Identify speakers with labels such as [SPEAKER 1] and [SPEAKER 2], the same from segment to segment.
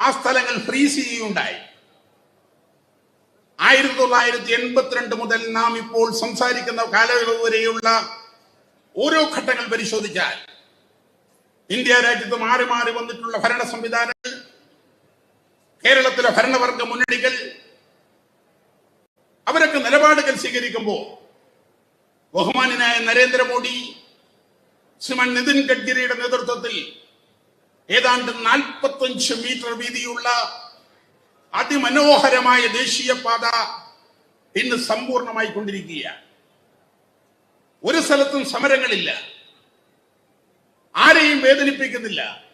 [SPEAKER 1] ആ സ്ഥലങ്ങൾ ഫ്രീസ് ചെയ്യുകയുണ്ടായി. ആയിരത്തി തൊള്ളായിരത്തി എൺപത്തിരണ്ട് മുതൽ നാം ഇപ്പോൾ സംസാരിക്കുന്ന കാലയളവ് വരെയുള്ള ഓരോ ഘട്ടങ്ങൾ പരിശോധിച്ചാൽ ഇന്ത്യ രാജ്യത്ത് മാറി മാറി വന്നിട്ടുള്ള ഭരണ സംവിധാനങ്ങൾ കേരളത്തിലെ ഭരണവർഗ മുന്നണികൾ അവരൊക്കെ നിലപാടുകൾ സ്വീകരിക്കുമ്പോൾ ബഹുമാനായ നരേന്ദ്രമോദി ശ്രീമാൻ നിതിൻ ഗഡ്കരിയുടെ നേതൃത്വത്തിൽ ഏതാണ്ട് നാൽപ്പത്തഞ്ച് മീറ്റർ വീതിയുള്ള അതിമനോഹരമായ ദേശീയപാത ഇന്ന് സമ്പൂർണമായി കൊണ്ടിരിക്കുകയാണ്. ഒരു സ്ഥലത്തും സമരങ്ങളില്ല. ആരെയും വേദനിപ്പിക്കുന്നില്ല.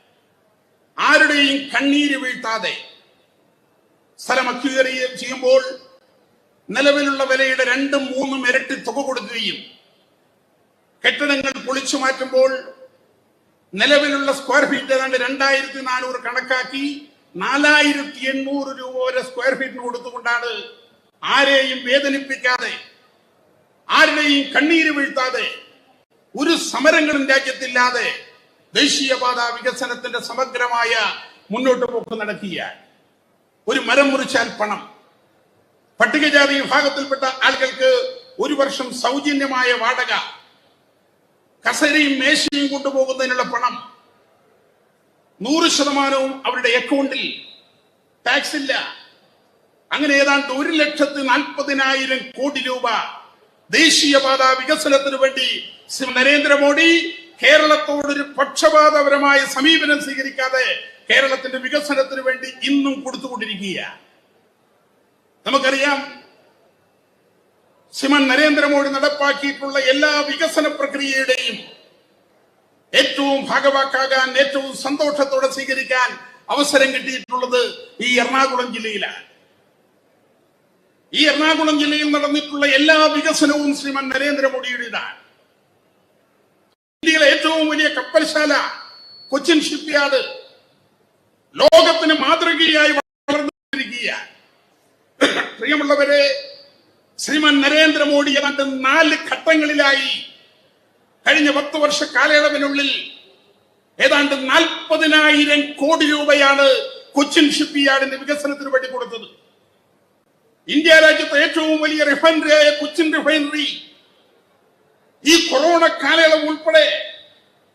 [SPEAKER 1] ആരുടെയും കണ്ണീര് വീഴ്ത്താതെ സ്ഥലം അക്യൂർ ചെയ്യുമ്പോൾ നിലവിലുള്ള വിലയുടെ രണ്ടും മൂന്നും ഇരട്ടി തുക കൊടുക്കുകയും കെട്ടിടങ്ങൾ പൊളിച്ചു മാറ്റുമ്പോൾ നിലവിലുള്ള സ്ക്വയർ ഫീറ്റ് ഏതാണ്ട് രണ്ടായിരത്തി നാനൂറ് കണക്കാക്കി നാലായിരത്തി എണ്ണൂറ് രൂപ വരെ സ്ക്വയർ ഫീറ്റിന് കൊടുത്തുകൊണ്ടാണ് ആരെയും വേദനിപ്പിക്കാതെ ആരുടെയും കണ്ണീര് വീഴ്ത്താതെ ഒരു സമരങ്ങളും രാജ്യത്തില്ലാതെ ദേശീയപാത വികസനത്തിന്റെ സമഗ്രമായ മുന്നോട്ട് പോക്ക് നടക്കുക ഒരു മരം മുറിച്ചാൽ പണം. പട്ടികജാതി വിഭാഗത്തിൽപ്പെട്ട ആളുകൾക്ക് ഒരു വർഷം സൗജന്യമായ വാടക കസേരയും മേശയും കൊണ്ടുപോകുന്നതിനുള്ള പണം നൂറ് ശതമാനവും അവരുടെ അക്കൗണ്ടിൽ. ടാക്സ് ഇല്ല. അങ്ങനെ ഏതാണ്ട് ഒരു ലക്ഷത്തി നാൽപ്പതിനായിരം കോടി രൂപ ദേശീയപാത വികസനത്തിന് വേണ്ടി നരേന്ദ്രമോദി കേരളത്തോടൊരു പക്ഷപാതപരമായ സമീപനം സ്വീകരിക്കാതെ കേരളത്തിന്റെ വികസനത്തിന് വേണ്ടി ഇന്നും കൊടുത്തുകൊണ്ടിരിക്കുകയാണ്. നമുക്കറിയാം ശ്രീമാൻ നരേന്ദ്രമോദി നടപ്പാക്കിയിട്ടുള്ള എല്ലാ വികസന പ്രക്രിയയുടെയും ഏറ്റവും ഭാഗവാക്കാകാൻ ഏറ്റവും സന്തോഷത്തോടെ സ്വീകരിക്കാൻ അവസരം കിട്ടിയിട്ടുള്ളത് ഈ എറണാകുളം ജില്ലയിലാണ്. ഈ എറണാകുളം ജില്ലയിൽ നടന്നിട്ടുള്ള എല്ലാ വികസനവും ശ്രീമാൻ നരേന്ദ്രമോദിയുടേതാണ്. ഇന്ത്യയിലെ ഏറ്റവും വലിയ കപ്പൽശാല കൊച്ചിൻ ഷിപ്പ്യാർഡ് ലോകത്തിന് മാതൃകയായി വളർന്നുകൊണ്ടിരിക്കുകയാണ്. പ്രിയമുള്ളവരെ ശ്രീമാൻ നരേന്ദ്രമോദി ഏതാണ്ട് നാല് ഘട്ടങ്ങളിലായി കഴിഞ്ഞ പത്ത് വർഷ കാലയളവിനുള്ളിൽ ഏതാണ്ട് നാൽപ്പതിനായിരം കോടി രൂപയാണ് കൊച്ചിൻ ഷിപ്പ്യാർഡിന്റെ വികസനത്തിന് വേണ്ടി കൊടുത്തത്. ഇന്ത്യ രാജ്യത്തെ ഏറ്റവും വലിയ റിഫൈനറിയായ കൊച്ചിൻ റിഫൈനറി ഈ കൊറോണ കാലയളവ് ഉൾപ്പെടെ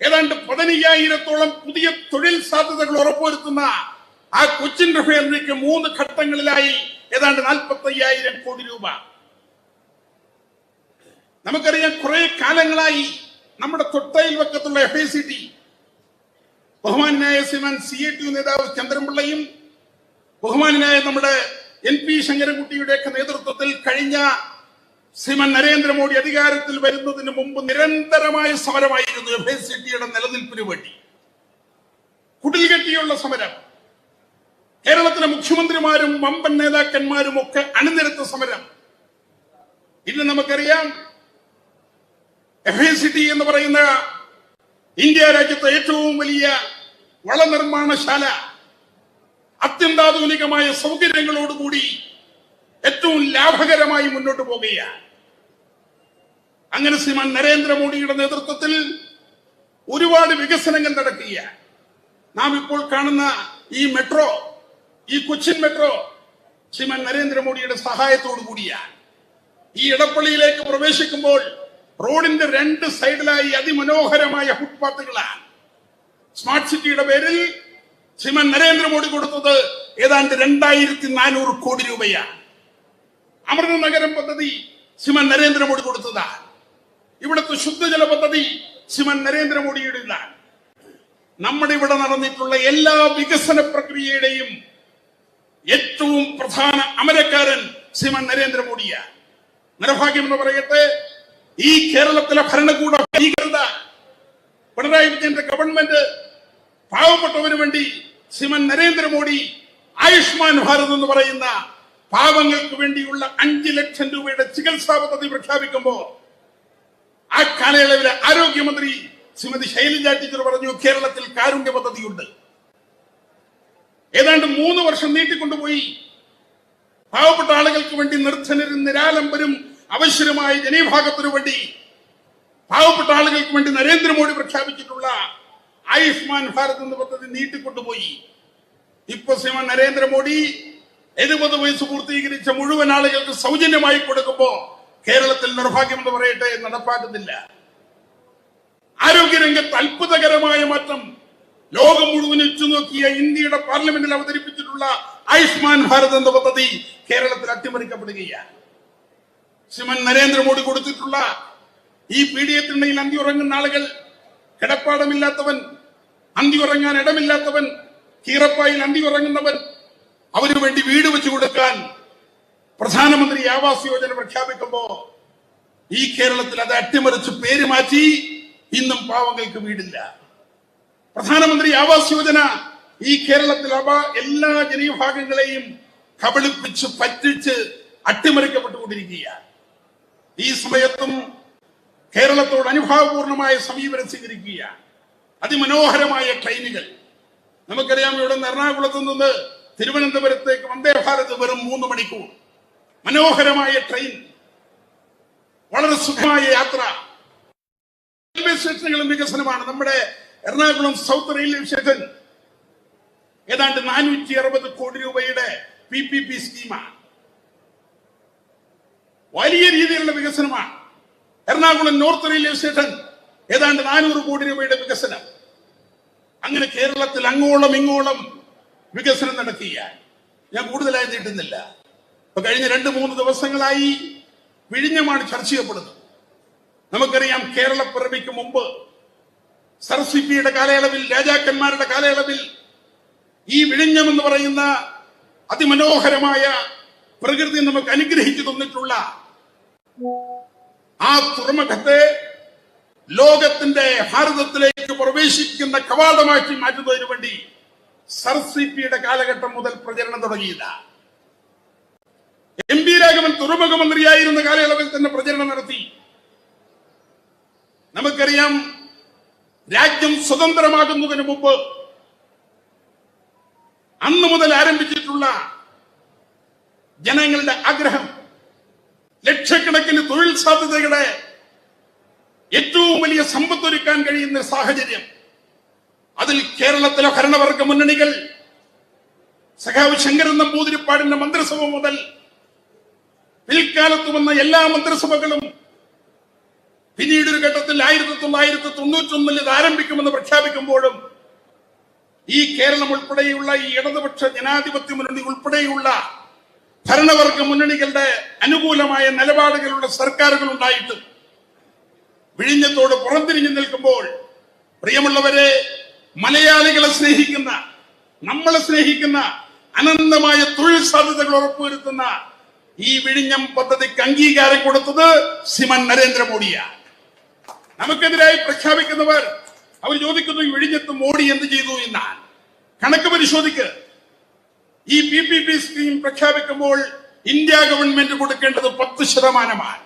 [SPEAKER 1] ഏതാണ്ട് പതിനയ്യായിരത്തോളം പുതിയ തൊഴിൽ സാധ്യതകൾ ഉറപ്പുവരുത്തുന്ന ആ കൊച്ചിൻ റിഫൈനറിക്ക് മൂന്ന് ഘട്ടങ്ങളിലായി ഏതാണ്ട് നാൽപ്പത്തി അയ്യായിരം കോടി രൂപ. നമുക്കറിയാം കുറെ കാലങ്ങളായി നമ്മുടെ തൊട്ടയിൽ വക്കത്തുള്ള എഫ് ഐ സി ടി ബഹുമാനായ ശ്രീമാൻ സി എ ടി നേതാവ് ചന്ദ്രൻപിള്ളയും ബഹുമാനായ നമ്മുടെ എൻ പി ശങ്കരൻകുട്ടിയുടെ ഒക്കെ നേതൃത്വത്തിൽ കഴിഞ്ഞ ശ്രീമാൻ നരേന്ദ്രമോദി അധികാരത്തിൽ വരുന്നതിന് മുമ്പ് നിരന്തരമായ സമരമായിരുന്നു എഫ് ഐ സി ടിയുടെ നിലനിൽപ്പിന് വേണ്ടി. കുടിൽ കെട്ടിയുള്ള സമരം കേരളത്തിലെ മുഖ്യമന്ത്രിമാരും വമ്പൻ നേതാക്കന്മാരും ഒക്കെ അണിനിരത്ത സമരം. ഇന്ന് നമുക്കറിയാം എഫ് എന്ന് പറയുന്ന ഇന്ത്യ രാജ്യത്തെ ഏറ്റവും വലിയ വളനിർമ്മാണശാല അത്യന്താധുനികമായ സൗകര്യങ്ങളോടുകൂടി ഏറ്റവും ലാഭകരമായി മുന്നോട്ട് പോകുകയാണ്. അങ്ങനെ ശ്രീമാൻ നരേന്ദ്രമോദിയുടെ നേതൃത്വത്തിൽ ഒരുപാട് വികസനങ്ങൾ നടക്കുകയാണ്. നാം ഇപ്പോൾ കാണുന്ന ഈ മെട്രോ ഈ കൊച്ചിൻ മെട്രോ ശ്രീമാൻ നരേന്ദ്രമോദിയുടെ സഹായത്തോടു കൂടിയാണ് ഈ ഇടപ്പള്ളിയിലേക്ക് പ്രവേശിക്കുമ്പോൾ റോഡിന്റെ രണ്ട് സൈഡിലായി അതിമനോഹരമായ ഫുട്പാത്തുകളാണ്. സ്മാർട്ട് സിറ്റിയുടെ പേരിൽ ശ്രീമാൻ നരേന്ദ്രമോദി കൊടുത്തത് ഏതാണ്ട് രണ്ടായിരത്തി നാനൂറ് കോടി രൂപയാണ്. അമൃത നഗരം പദ്ധതി ശ്രീമാൻ നരേന്ദ്രമോദി കൊടുത്തതാണ്. ഇവിടുത്തെ ശുദ്ധജല പദ്ധതി ശ്രീമാൻ നരേന്ദ്രമോദിയുടേതാണ്. നമ്മുടെ ഇവിടെ നടന്നിട്ടുള്ള എല്ലാ വികസന പ്രക്രിയയുടെയും ഏറ്റവും പ്രധാന അമരക്കാരൻ ശ്രീമാൻ നരേന്ദ്രമോദിയാണ്. നിർഭാഗ്യം എന്ന് പറയട്ടെ ഈ കേരളത്തിലെ ഭരണകൂട ഭീകരത പിണറായി വിജയന്റെ ഗവൺമെന്റ് പാവപ്പെട്ടവന് വേണ്ടി ശ്രീമൻ നരേന്ദ്രമോദി ആയുഷ്മാൻ ഭാരത് എന്ന് പറയുന്ന പാവങ്ങൾക്ക് വേണ്ടിയുള്ള അഞ്ച് ലക്ഷം രൂപയുടെ ചികിത്സാ പദ്ധതി പ്രഖ്യാപിക്കുമ്പോൾ ആ കാലയളവിലെ ആരോഗ്യമന്ത്രി ശ്രീമതി ശൈലജ ടീച്ചർ പറഞ്ഞു കേരളത്തിൽ കാരുണ്യ പദ്ധതിയുണ്ട്. ഏതാണ്ട് മൂന്ന് വർഷം നീട്ടിക്കൊണ്ടുപോയി. പാവപ്പെട്ട ആളുകൾക്ക് വേണ്ടി നിർധനരും നിരാലംബരും അവശ്യമായ ജനവിഭാഗത്തിനു വേണ്ടി പാവപ്പെട്ട ആളുകൾക്ക് വേണ്ടി നരേന്ദ്രമോദി പ്രഖ്യാപിച്ചിട്ടുള്ള ആയുഷ്മാൻ ഭാരത് എന്ന പദ്ധതി നീട്ടിക്കൊണ്ടുപോയി. ഇപ്പൊ ശ്രീമാൻ നരേന്ദ്രമോദി എഴുപത് വയസ്സ് പൂർത്തീകരിച്ച മുഴുവൻ ആളുകൾക്ക് സൗജന്യമായി കൊടുക്കുമ്പോ കേരളത്തിൽ നിർഭാഗ്യം എന്ന് പറയട്ടെ നടപ്പാക്കുന്നില്ല. ആരോഗ്യരംഗത്ത് അത്ഭുതകരമായ മാറ്റം ലോകം മുഴുവൻ ഉറ്റുനോക്കിയ ഇന്ത്യയുടെ പാർലമെന്റിൽ അവതരിപ്പിച്ചിട്ടുള്ള ആയുഷ്മാൻ ഭാരത് എന്ന പദ്ധതി കേരളത്തിൽ അട്ടിമറിക്കപ്പെടുകയാണ്. ശ്രീമൻ നരേന്ദ്രമോദി കൊടുത്തിട്ടുള്ള ഈ പീഡിയത്തിനിടയിൽ ഉറങ്ങുന്ന ആളുകൾ കിടപ്പാടമില്ലാത്തവൻ ഉറങ്ങാൻ ഇടമില്ലാത്തവൻ കീറപ്പായിൽ ഉറങ്ങുന്നവൻ അവന് വേണ്ടി വീട് വെച്ചു കൊടുക്കാൻ പ്രധാനമന്ത്രി ആവാസ് യോജന പ്രഖ്യാപിക്കുമ്പോ ഈ കേരളത്തിൽ അത് അട്ടിമറിച്ച് പേര് മാറ്റി ഇന്നും പാവങ്ങൾക്ക് വീടില്ല. പ്രധാനമന്ത്രി ആവാസ് യോജന ഈ കേരളത്തിൽ അവ എല്ലാ ജനവിഭാഗങ്ങളെയും കബളിപ്പിച്ച് പറ്റിച്ച് അട്ടിമറിക്കപ്പെട്ടുകൊണ്ടിരിക്കുകയാണ്. ഈ സമയത്തും കേരളത്തോട് അനുഭാവപൂർണമായ സമീപനം സ്വീകരിക്കുകയാണ്. അതിമനോഹരമായ ട്രെയിനുകൾ. നമുക്കറിയാം ഇവിടെ നിന്ന് എറണാകുളത്ത് നിന്ന് തിരുവനന്തപുരത്തേക്ക് വന്ദേ ഭാരത് വെറും മൂന്ന് മണിക്കൂർ. മനോഹരമായ ട്രെയിൻ. വളരെ സുഖമായ യാത്ര. റെയിൽവേ സ്റ്റേഷനുകളും വികസനമാണ്. നമ്മുടെ എറണാകുളം സൗത്ത് റെയിൽവേ സ്റ്റേഷൻ. ഏതാണ്ട് നാനൂറ്റി അറുപത് കോടി രൂപയുടെ പി പി പി സ്കീമാണ്. വലിയ രീതിയിലുള്ള വികസനമാണ്. എറണാകുളം നോർത്ത് റെയിൽവേ സ്റ്റേഷൻ ഏതാണ്ട് നാനൂറ് കോടി രൂപയുടെ വികസനം. അങ്ങനെ കേരളത്തിൽ അങ്ങോളം ഇങ്ങോളം വികസനം നടത്തിയ ഞാൻ കൂടുതലായി നീട്ടുന്നില്ല ഇപ്പൊ കഴിഞ്ഞ രണ്ട് മൂന്ന് ദിവസങ്ങളായി വിഴിഞ്ഞമാണ് ചർച്ച ചെയ്യപ്പെടുന്നത് നമുക്കറിയാം കേരള കേരളപ്പിറവിക്ക് മുമ്പ് സർസിപ്പിയുടെ കാലയളവിൽ രാജാക്കന്മാരുടെ കാലയളവിൽ ഈ വിഴിഞ്ഞം എന്ന് പറയുന്ന അതിമനോഹരമായ പ്രകൃതി നമുക്ക് അനുഗ്രഹിച്ചു തന്നിട്ടുള്ള ആ തുറമുഖത്തെ ലോകത്തിന്റെ ഭാരതത്തിലേക്ക് പ്രവേശിക്കുന്ന കവാടമാക്കി മാറ്റുന്നതിനു വേണ്ടി സർ സി പിയുടെ കാലഘട്ടം മുതൽ പ്രചരണം തുടങ്ങിയില്ല. എം പി രാഘവൻ തുറമുഖ മന്ത്രിയായിരുന്ന കാലയളവിൽ തന്നെ പ്രചരണം നടത്തി. നമുക്കറിയാം രാജ്യം സ്വതന്ത്രമാകുന്നതിന് മുമ്പ് അന്ന് മുതൽ ആരംഭിച്ചിട്ടുള്ള ജനങ്ങളുടെ ആഗ്രഹം ലക്ഷക്കണക്കിന് തൊഴിൽ സാധ്യതകളെ ഏറ്റവും വലിയ സമ്പത്തൊരുക്കാൻ കഴിയുന്ന സാഹചര്യം. അതിൽ കേരളത്തിലെ ഭരണവർഗ മുന്നണികൾ സഖാവ് ശങ്കരൻ നമ്പൂതിരിപ്പാടിന്റെ മന്ത്രിസഭ മുതൽ പിൽക്കാലത്ത് വന്ന എല്ലാ മന്ത്രിസഭകളും പിന്നീട് ഒരു ഘട്ടത്തിൽ ആയിരത്തി തൊള്ളായിരത്തി തൊണ്ണൂറ്റി ഒന്നിൽ ഇത് ആരംഭിക്കുമെന്ന് പ്രഖ്യാപിക്കുമ്പോഴും ഈ കേരളം ഉൾപ്പെടെയുള്ള ഈ ഇടതുപക്ഷ ജനാധിപത്യ മുന്നണി ഉൾപ്പെടെയുള്ള ഭരണവർഗ മുന്നണികളുടെ അനുകൂലമായ നിലപാടുകളുള്ള സർക്കാരുകൾ ഉണ്ടായിട്ടും വിഴിഞ്ഞത്തോട് പുറംതിരിഞ്ഞു നിൽക്കുമ്പോൾ പ്രിയമുള്ളവരെ മലയാളികളെ സ്നേഹിക്കുന്ന നമ്മളെ സ്നേഹിക്കുന്ന അനന്തമായ തൊഴിൽ സാധ്യതകൾ ഉറപ്പുവരുത്തുന്ന ഈ വിഴിഞ്ഞം പദ്ധതിക്ക് അംഗീകാരം കൊടുത്തത് ശ്രീമൻ നരേന്ദ്രമോദിയാണ്. നമുക്കെതിരായി പ്രഖ്യാപിക്കുന്നവർ അവർ ചോദിക്കുന്നു ഈ വിഴിഞ്ഞത്ത് മോഡി എന്ത് ചെയ്തു എന്നാണ്. കണക്ക് പരിശോധിക്ക്. ഈ പി പി പി സ്കീം പ്രഖ്യാപിക്കുമ്പോൾ ഇന്ത്യ ഗവൺമെന്റ് കൊടുക്കേണ്ടത് പത്ത് ശതമാനമാണ്.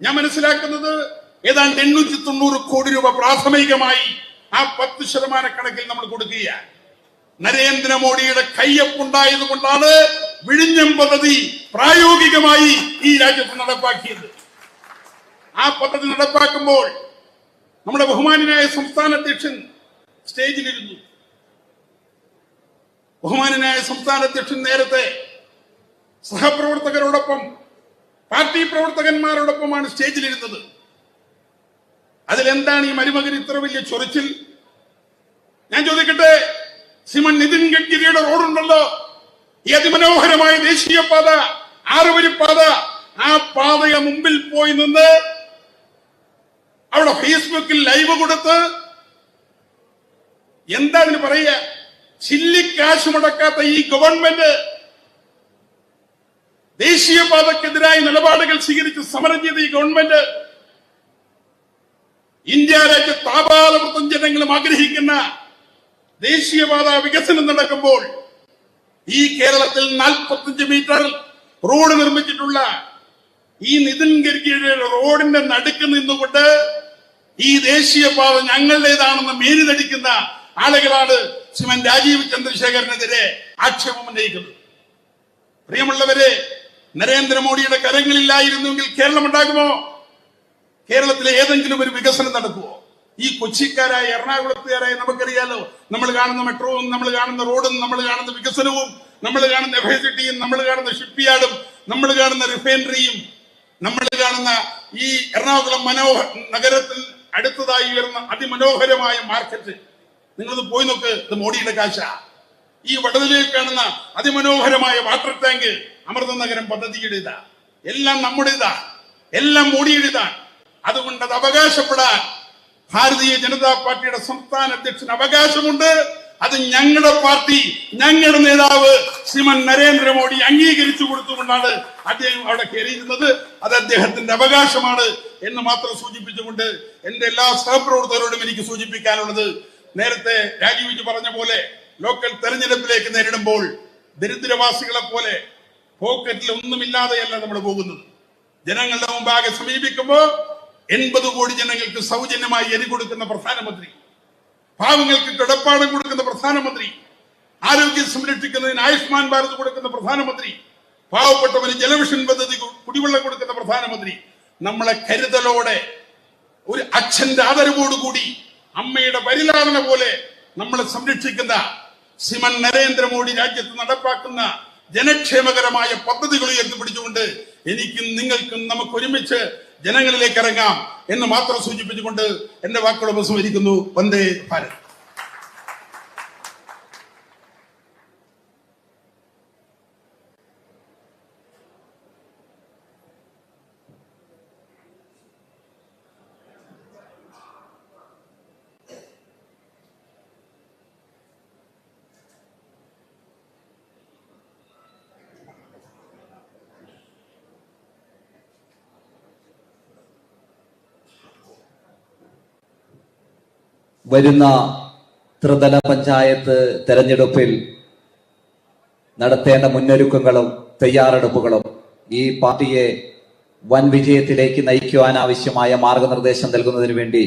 [SPEAKER 1] ഞാൻ മനസ്സിലാക്കുന്നത് ഏതാണ്ട് എണ്ണൂറ്റി തൊണ്ണൂറ് കോടി രൂപ പ്രാഥമികമായി ആ പത്ത് ശതമാന കണക്കിൽ നമ്മൾ കൊടുക്കുകയാണ്. നരേന്ദ്രമോദിയുടെ കയ്യൊപ്പുണ്ടായത് കൊണ്ടാണ് വിഴിഞ്ഞം പദ്ധതി പ്രായോഗികമായി ഈ രാജ്യത്ത് നടപ്പാക്കിയത്. ആ പദ്ധതി നടപ്പാക്കുമ്പോൾ നമ്മുടെ ബഹുമാനായ സംസ്ഥാന അധ്യക്ഷൻ സ്റ്റേജിലിരുന്നു. ബഹുമാനായ സംസ്ഥാന അധ്യക്ഷൻ നേരത്തെ സഹപ്രവർത്തകരോടൊപ്പം പാർട്ടി പ്രവർത്തകന്മാരോടൊപ്പമാണ് സ്റ്റേജിലിരുന്നത്. അതിലെന്താണ് ഈ മരുമകൻ ഇത്ര വലിയ ചൊറിച്ചിൽ? ഞാൻ ചോദിക്കട്ടെ ശ്രീമൻ നിതിൻ ഗഡ്കരിയുടെ റോഡുണ്ടല്ലോ. ഈ അതിമനോഹരമായ ദേശീയ ദേശീയപാത ആറുവരിപ്പാത ആ പാതയെ മുമ്പിൽ പോയി നിന്ന് അവിടെ ഫേസ്ബുക്കിൽ ലൈവ് കൊടുത്ത് എന്താ അതിന് പറയുക? ചില്ലിക്കാശ് മുടക്കാത്ത ഈ ഗവൺമെന്റ് ദേശീയപാതക്കെതിരായി നിലപാടുകൾ സ്വീകരിച്ച് സമരം ചെയ്ത ഈ ഗവൺമെന്റ് ഇന്ത്യ രാജ്യത്ത് ആപാലവൃത്തം ജനങ്ങളും ആഗ്രഹിക്കുന്ന ദേശീയപാത വികസനം നടക്കുമ്പോൾ ഈ കേരളത്തിൽ നാൽപ്പത്തഞ്ച് മീറ്റർ റോഡ് നിർമ്മിച്ചിട്ടുള്ള ഈ നിതിൻ ഗഡ്കരിയുടെ റോഡിന്റെ നടുക്ക് നിന്നുകൊണ്ട് ഈ ദേശീയപാത ഞങ്ങളുടേതാണെന്ന് മേലിതടിക്കുന്ന ആളുകളാണ് ശ്രീമൻ രാജീവ് ചന്ദ്രശേഖരനെതിരെ ആക്ഷേപം ഉന്നയിക്കുന്നത് പ്രിയമുള്ളവരെ നരേന്ദ്രമോദിയുടെ കരങ്ങളില്ലായിരുന്നുവെങ്കിൽ കേരളം ഉണ്ടാകുമോ? കേരളത്തിലെ ഏതെങ്കിലും ഒരു വികസനം നടക്കുമോ ഈ കൊച്ചിക്കാരായ എറണാകുളത്തുകാരായ നമുക്കറിയാലോ നമ്മൾ കാണുന്ന മെട്രോവും നമ്മൾ കാണുന്ന റോഡും നമ്മൾ കാണുന്ന വികസനവും നമ്മൾ കാണുന്ന എഫേസിറ്റിയും നമ്മൾ കാണുന്ന ഷിപ്പ്യാർഡും നമ്മൾ കാണുന്ന റിഫൈനറിയും നമ്മൾ കാണുന്ന ഈ എറണാകുളം മനോഹ നഗരത്തിൽ അടുത്തതായി ഉയർന്ന അതിമനോഹരമായ മാർക്കറ്റ് നിങ്ങളത് പോയി നോക്ക് ഇത് മോഡിയുടെ കാശ ഈ വടതിലേക്ക് കാണുന്ന അതിമനോഹരമായ വാട്ടർ ടാങ്ക് അമൃത നഗരം പദ്ധതിയുടേതാ. എല്ലാം നമ്മുടേതാ. എല്ലാം മോഡിയുടേതാണ് അതുകൊണ്ട് അത് അവകാശപ്പെടാൻ ഭാരതീയ ജനതാ പാർട്ടിയുടെ സംസ്ഥാന അധ്യക്ഷൻ അവകാശമുണ്ട്. അത് ഞങ്ങളുടെ പാർട്ടി ഞങ്ങളുടെ നേതാവ് ശ്രീമൻ നരേന്ദ്രമോദി അംഗീകരിച്ചു കൊടുത്തുകൊണ്ടാണ് അദ്ദേഹം അവിടെ കയറിയിരുന്നത്. അത് അദ്ദേഹത്തിന്റെ അവകാശമാണ് എന്ന് മാത്രം സൂചിപ്പിച്ചുകൊണ്ട് എന്റെ എല്ലാ സഹപ്രവർത്തകരോടും എനിക്ക് സൂചിപ്പിക്കാനുള്ളത് നേരത്തെ രാജീവ്ജി പറഞ്ഞ പോലെ ലോക്കൽ തെരഞ്ഞെടുപ്പിലേക്ക് നേരിടുമ്പോൾ ദരിദ്രവാസികളെ പോലെ പോക്കറ്റിൽ ഒന്നുമില്ലാതെയല്ല നമ്മൾ പോകുന്നത്. ജനങ്ങളുടെ മുമ്പാകെ സമീപിക്കുമ്പോൾ എൺപത് കോടി ജനങ്ങൾക്ക് സൗജന്യമായി എരി കൊടുക്കുന്ന പ്രധാനമന്ത്രി പാവങ്ങൾക്ക് കിടപ്പാടം കൊടുക്കുന്ന പ്രധാനമന്ത്രി ആരോഗ്യം സംരക്ഷിക്കുന്നതിന് ആയുഷ്മാൻ ഭാരത് കൊടുക്കുന്ന പ്രധാനമന്ത്രി പാവപ്പെട്ടവന് ജലവിഷൻ പദ്ധതി കുടിവെള്ളം കൊടുക്കുന്ന പ്രധാനമന്ത്രി നമ്മളെ കരുതലോടെ ഒരു അച്ഛന്റെ ആദരവോടുകൂടി അമ്മയുടെ പരിലാളന പോലെ നമ്മളെ സംരക്ഷിക്കുന്ന ശ്രീമൻ നരേന്ദ്രമോദി രാജ്യത്ത് നടപ്പാക്കുന്ന ജനക്ഷേമകരമായ പദ്ധതികൾ ഉയർത്തിപ്പിടിച്ചുകൊണ്ട് എനിക്കും നിങ്ങൾക്കും നമുക്ക് ഒരുമിച്ച് ജനങ്ങളിലേക്ക് ഇറങ്ങാം എന്ന് മാത്രം സൂചിപ്പിച്ചുകൊണ്ട് എന്റെ വാക്കുകൾ ഉപസംഹരിക്കുന്നു. വന്ദേ ഭാരത്.
[SPEAKER 2] വരുന്ന ത്രിതല പഞ്ചായത്ത് തെരഞ്ഞെടുപ്പിൽ നടത്തേണ്ട മുന്നൊരുക്കങ്ങളും തയ്യാറെടുപ്പുകളും ഈ പാർട്ടിയെ വൻ വിജയത്തിലേക്ക് നയിക്കുവാൻ ആവശ്യമായ മാർഗനിർദ്ദേശം നൽകുന്നതിന് വേണ്ടി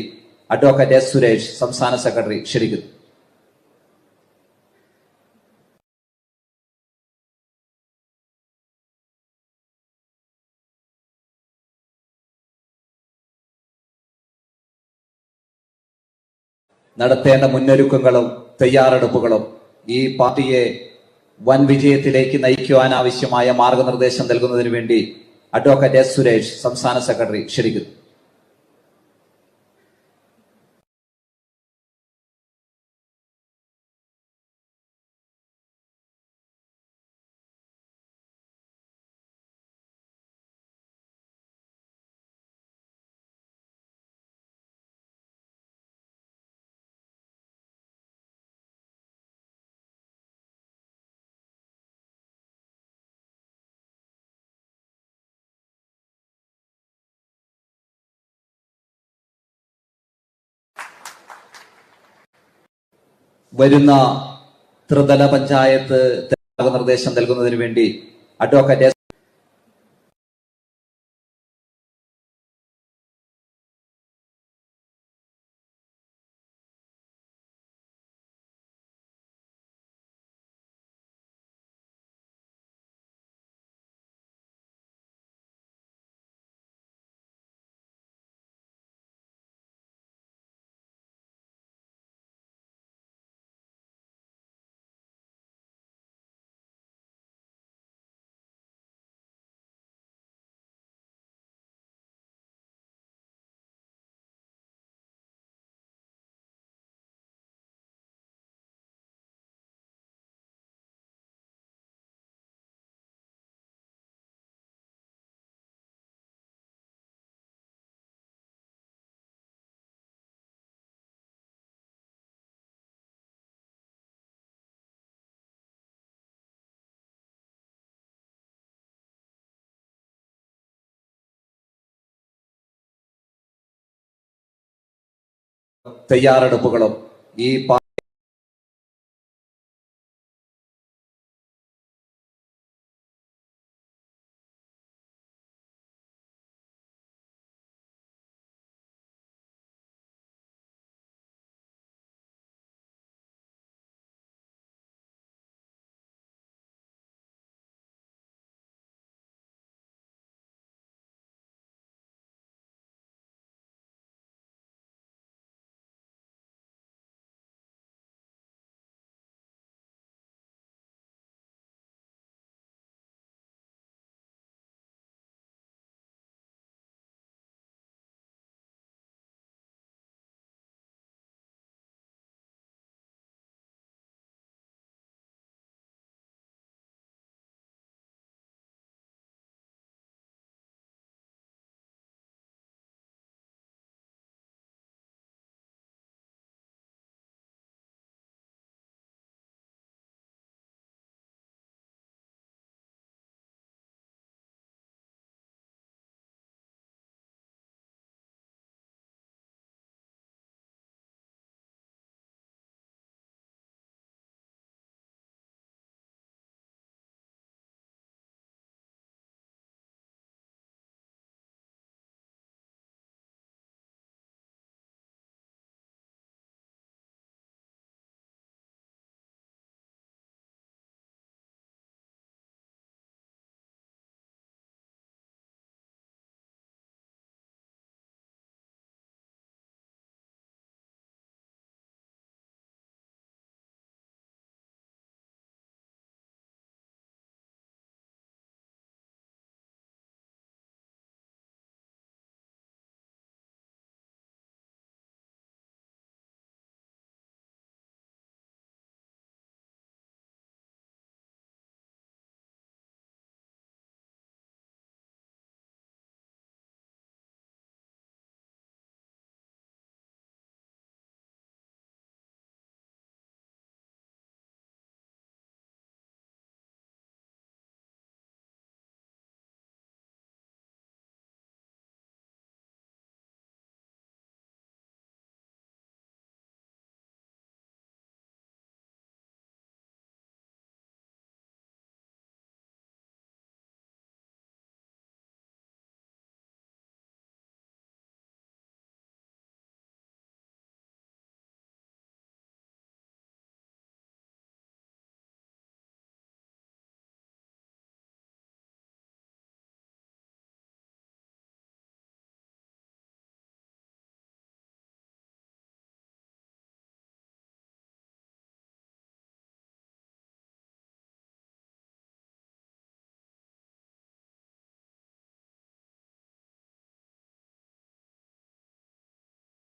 [SPEAKER 2] അഡ്വക്കേറ്റ് എസ് സുരേഷ് സംസ്ഥാന സെക്രട്ടറി ക്ഷണിക്കുന്നു. നടത്തേണ്ട മുന്നൊരുക്കങ്ങളും തയ്യാറെടുപ്പുകളും ഈ പാർട്ടിയെ വൻ വിജയത്തിലേക്ക് നയിക്കുവാൻ ആവശ്യമായ മാർഗനിർദ്ദേശം നൽകുന്നതിന് വേണ്ടി അഡ്വക്കേറ്റ് എസ് സുരേഷ് സംസ്ഥാന സെക്രട്ടറി ക്ഷണിക്കുന്നു. വരുന്ന ത്രിതല പഞ്ചായത്ത് നിർദ്ദേശം നൽകുന്നതിന് വേണ്ടി അഡ്വക്കേറ്റ് തയ്യാറെടുപ്പുകളും ഈ